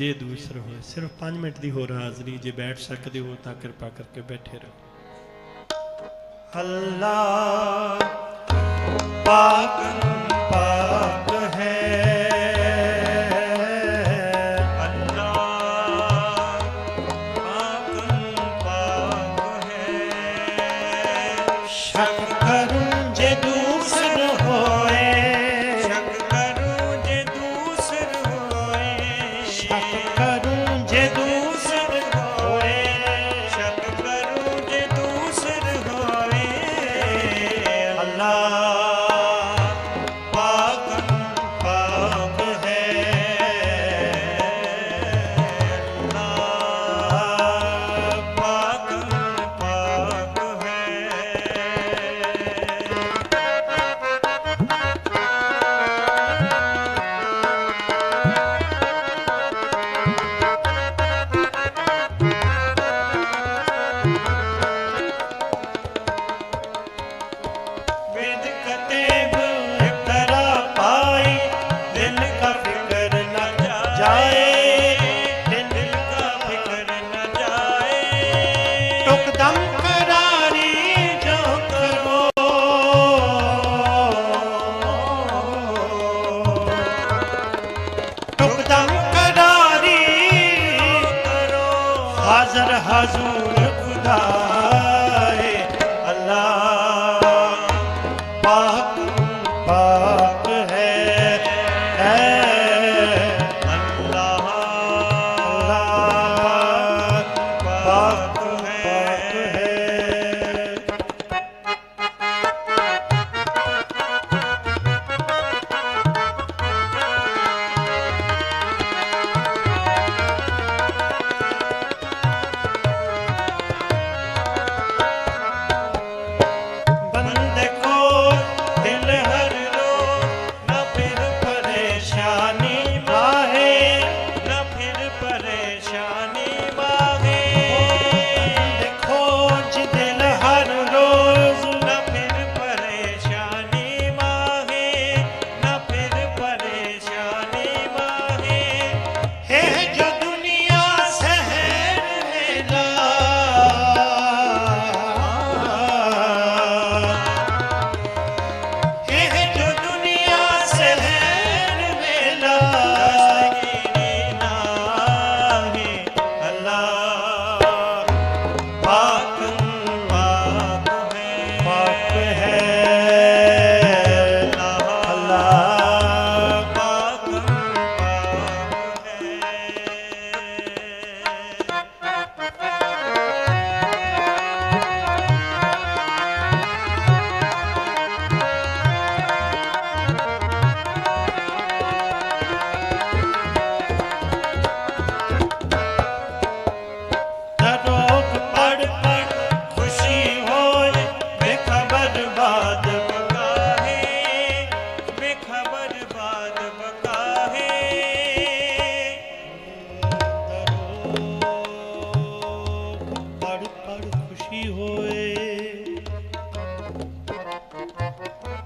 ਜੇ ਦੂਸਰ ਹੋਏ, ਸਿਰਫ 5 ਮਿੰਟ ਦੀ ਹੋਰ ਹਾਜ਼ਰੀ ਜੇ ਬੈਠ ਸਕਦੇ ਹੋ ਤਾਂ ਕਿਰਪਾ ਕਰਕੇ ਬੈਠੇ ਰਹੋ। ਅੱਲਾ ਪਾਕ Radha ਬਾਦ ਬਕਾਹੇ ਬੇਖਬਰ ਬਾਦ ਬਕਾਹੇ ਤਰੋ ਪੜ ਪੜ ਖੁਸ਼ੀ ਹੋਏ।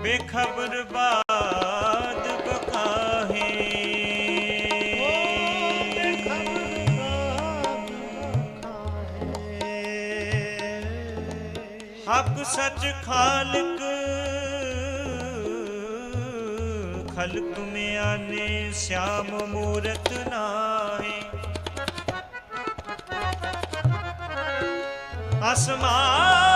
ਬੇਖਬਰ ਬਾਦ ਹੱਕ ਸੱਚ ਖਾਲਕ ਖਲਕ ਮੇ ਆਨੇ ਸ਼ਾਮ ਮੂਰਤ ਨਾਹੀ। ਅਸਮਾਨ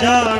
जा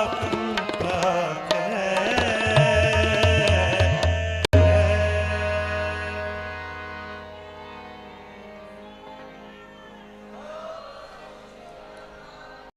up.